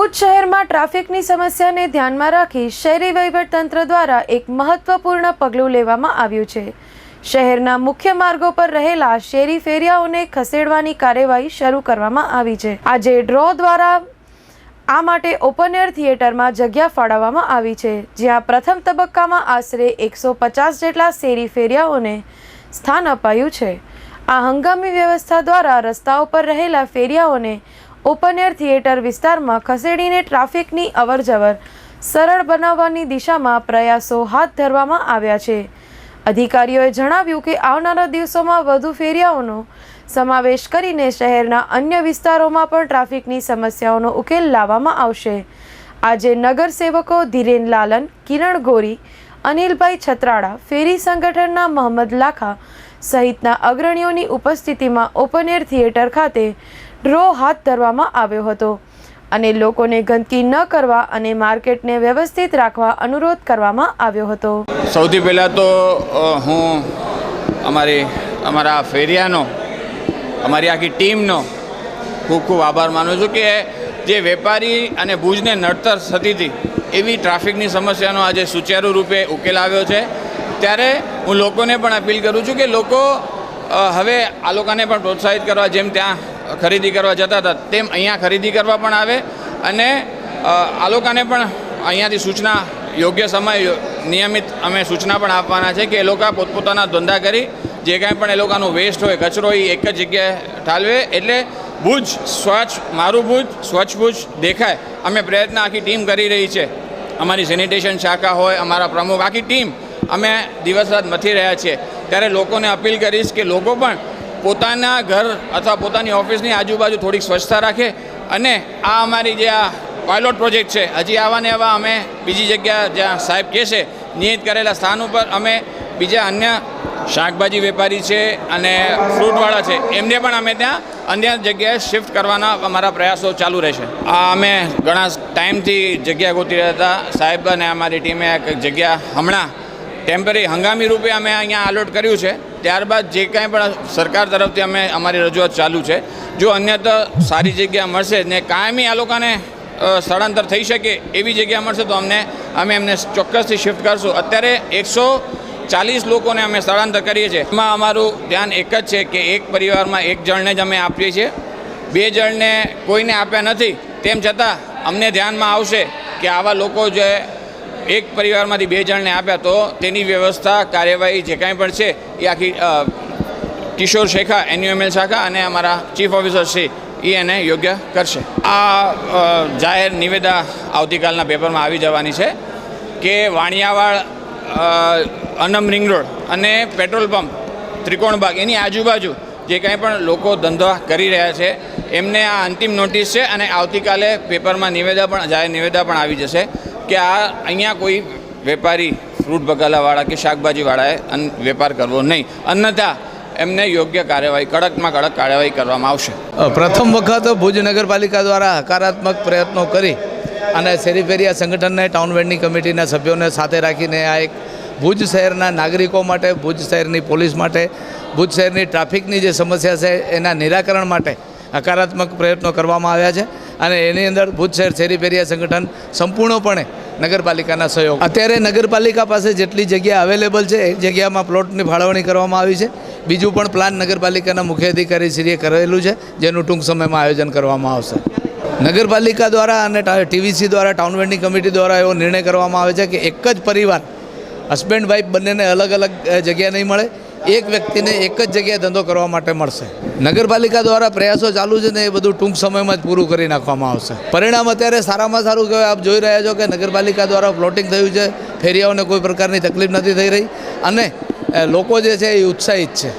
ભુજ શહેરમાં ટ્રાફિકની સમસ્યાને ધ્યાનમાં રાખી શહેરી વહીવટતંત્ર દ્વારા એક મહત્વપૂર્ણ પગલું લેવામાં આવ્યું છે. શહેરના મુખ્ય માર્ગો પર રહેલા શેરી ફેરિયાઓને ખસેડવાની કાર્યવાહી શરૂ કરવામાં આવી છે. આજે ડ્રો દ્વારા આ માટે ઓપન એર થિયેટરમાં જગ્યા ફાળવવામાં આવી છે, જ્યાં પ્રથમ તબક્કામાં આશરે એકસો પચાસ જેટલા શેરી ફેરિયાઓને સ્થાન અપાયું છે. આ હંગામી વ્યવસ્થા દ્વારા રસ્તાઓ પર રહેલા ફેરિયાઓને ઓપન એર થિયેટર વિસ્તારમાં ખસેડીને ટ્રાફિકની અવરજવર સરળ બનાવવાની દિશામાં પ્રયાસો હાથ ધરવામાં આવ્યા છે. અધિકારીઓએ જણાવ્યું કે આવનારા દિવસોમાં વધુ ફેરિયાઓનો સમાવેશ કરીને શહેરના અન્ય વિસ્તારોમાં પણ ટ્રાફિકની સમસ્યાઓનો ઉકેલ લાવવામાં આવશે. આજે નગરસેવકો ધીરેન લાલન, કિરણ ગોરી, અનિલભાઈ છત્રાડા, ફેરી સંગઠનના મોહમ્મદ લાખા સહિતના અગ્રણીઓની ઉપસ્થિતિમાં ઓપન એર થિયેટર ખાતે ડ્રો હાથ ધરવામાં આવ્યો હતો અને લોકોને ગંદકી ન કરવા અને માર્કેટને વ્યવસ્થિત રાખવા અનુરોધ કરવામાં આવ્યો હતો. સૌથી પહેલાં તો હું અમારી, અમારા ફેરિયાનો, અમારી આખી ટીમનો ખૂબ ખૂબ આભાર માનું છું કે જે વેપારી અને ભુજને નડતર થતી હતી એવી ટ્રાફિકની સમસ્યાનો આજે સુચારુ રૂપે ઉકેલ આવ્યો છે. ત્યારે હું લોકોને પણ અપીલ કરું છું કે લોકો હવે આ લોકોને પણ પ્રોત્સાહિત કરવા જેમ ત્યાં ખરીદી કરવા જતા હતા, તેમ અહીંયા ખરીદી કરવા પણ આવે અને આ લોકોને પણ અહીંયાથી સૂચના યોગ્ય સમય નિયમિત અમે સૂચના પણ આપવાના છે કે એ લોકો પોતપોતાના ધંધા કરી, જે કાંઈ પણ એ લોકોનું વેસ્ટ હોય, કચરો એ એક જ જગ્યાએ ઠાલવે, એટલે ભુજ સ્વચ્છ, મારું ભુજ સ્વચ્છ ભુજ દેખાય. અમે પ્રયત્ન આખી ટીમ કરી રહી છે. અમારી સેનિટેશન શાખા હોય, અમારા પ્રમુખ, આખી ટીમ. અમે દિવસ રાત મથી રહ્યા છીએ. ત્યારે લોકોને અપીલ કરીશ કે લોકો પણ પોતાના ઘર અથવા પોતાની ઓફિસની આજુબાજુ થોડીક સ્વચ્છતા રાખે અને આ અમારી જે આ પાયલોટ પ્રોજેક્ટ છે, હજી આવા ને આવા અમે બીજી જગ્યા જ્યાં સાહેબ કહેશે નિયત કરેલા સ્થાન ઉપર અમે બીજા અન્ય શાકભાજી વેપારી છે અને ફ્રૂટવાળા છે, એમને પણ અમે ત્યાં અન્ય જગ્યાએ શિફ્ટ કરવાના અમારા પ્રયાસો ચાલુ રહેશે. આ અમે ઘણા ટાઈમથી જગ્યા ગોતી રહ્યા હતા. સાહેબ અને અમારી ટીમે એક જગ્યા હમણાં ટેમ્પરરી હંગામી રૂપે અમે અહીંયા અલોટ કર્યું છે. ત્યારબાદ જે કાંઈ પણ સરકાર તરફથી અમે અમારી રજૂઆત ચાલુ છે. જો અન્યત્ર સારી જગ્યા મળશે ને કાયમી આ લોકોને સ્થળાંતર થઈ શકે એવી જગ્યા મળશે તો અમને, અમે એમને ચોક્કસથી શિફ્ટ કરશું. અત્યારે એકસો ચાલીસ લોકોને અમે સ્થળાંતર કરીએ છીએ. એમાં અમારું ધ્યાન એક જ છે કે એક પરિવારમાં એક જણને જ અમે આપીએ છીએ. બે જણને કોઈને આપ્યા નથી. તેમ છતાં અમને ધ્યાનમાં આવશે કે આવા લોકો જે એક પરિવારમાંથી બે જણને આપ્યા તો તેની વ્યવસ્થા, કાર્યવાહી જે કાંઈ પણ છે, એ આખી કિશોર શેખા, એન્યુએમએલ શાખા અને અમારા ચીફ ઓફિસર શ્રી એ એને યોગ્ય કરશે. આ જાહેર નિવેદા આવતીકાલના પેપરમાં આવી જવાની છે કે વાણિયાવાડ અનમ રિંગ રોડ અને પેટ્રોલ પંપ ત્રિકોણબાગ એની આજુબાજુ જે કાંઈ પણ લોકો ધંધા કરી રહ્યા છે, એમને આ અંતિમ નોટિસ છે અને આવતીકાલે પેપરમાં નિવેદા પણ, જાહેર નિવેદા પણ આવી જશે. કે આ અહીંયા કોઈ વેપારી ફ્રૂટ બગાલાવાળા કે શાકભાજીવાળાએ અન વેપાર કરવો નહીં. અન્યથા એમને યોગ્ય કાર્યવાહી, કડકમાં કડક કાર્યવાહી કરવામાં આવશે. પ્રથમ વખત ભુજ નગરપાલિકા દ્વારા હકારાત્મક પ્રયત્નો કરી અને શેરીફેરિયા સંગઠનને ટાઉનવેડની કમિટીના સભ્યોને સાથે રાખીને આ એક ભુજ શહેરના નાગરિકો માટે, ભુજ શહેરની પોલીસ માટે, ભુજ શહેરની ટ્રાફિકની જે સમસ્યા છે એના નિરાકરણ માટે હકારાત્મક પ્રયત્નો કરવામાં આવ્યા છે. અને એની અંદર ભુજ શહેર શેરીફેરિયા સંગઠન સંપૂર્ણપણે નગરપાલિકાના સહયોગ. અત્યારે નગરપાલિકા પાસે જેટલી જગ્યા અવેલેબલ છે, એ જગ્યામાં પ્લોટની ફાળવણી કરવામાં આવી છે. બીજું પણ પ્લાન નગરપાલિકાના મુખ્ય અધિકારી શ્રીએ કરેલું છે, જેનું ટૂંક સમયમાં આયોજન કરવામાં આવશે. નગરપાલિકા દ્વારા અને ટીવીસી દ્વારા, ટાઉન વેન્ડિંગ કમિટી દ્વારા એવો નિર્ણય કરવામાં આવે છે કે એક જ પરિવાર, હસબન્ડ, વાઈફ બંનેને અલગ અલગ જગ્યા નહીં મળે. એક વ્યક્તિને એક જ જગ્યાએ ધંધો કરવા માટે મળશે. નગરપાલિકા દ્વારા પ્રયાસો ચાલુ છે ને એ બધું ટૂંક સમયમાં જ પૂરું કરી નાખવામાં આવશે. પરિણામ અત્યારે સારામાં સારું કહેવાય. આપ જોઈ રહ્યા છો કે નગરપાલિકા દ્વારા પ્લોટિંગ થયું છે. ફેરિયાઓને કોઈ પ્રકારની તકલીફ નથી થઈ રહી. અને લોકો જે છે એ ઉત્સાહિત છે.